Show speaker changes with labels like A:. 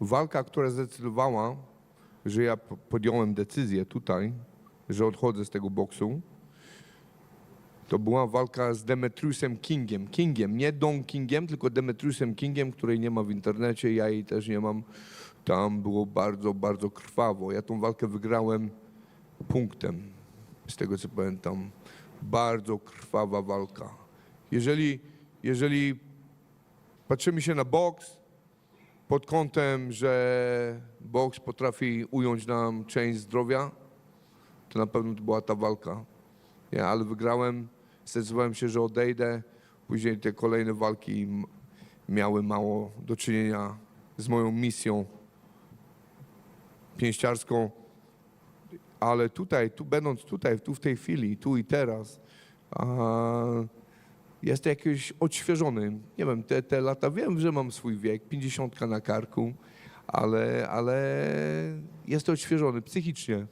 A: walka, która zdecydowała, że ja po- podjąłem decyzję tutaj, że odchodzę z tego boksu, to była walka z Demetriusem Kingiem. Kingiem, nie Don Kingiem, tylko Demetriusem Kingiem, której nie ma w internecie, ja jej też nie mam. Tam było bardzo, bardzo krwawo. Ja tą walkę wygrałem punktem, z tego co pamiętam. Bardzo krwawa walka. Jeżeli, jeżeli patrzymy się na boks pod kątem, że boks potrafi ująć nam część zdrowia, to na pewno to była ta walka. Ja, ale wygrałem, zdecydowałem się, że odejdę. Później te kolejne walki miały mało do czynienia z moją misją pięściarską. Ale tutaj, tu będąc tutaj, tu w tej chwili, tu i teraz, a, jestem jakiś odświeżony. Nie wiem, te, te lata, wiem, że mam swój wiek, 50 na karku, ale, ale jestem odświeżony psychicznie.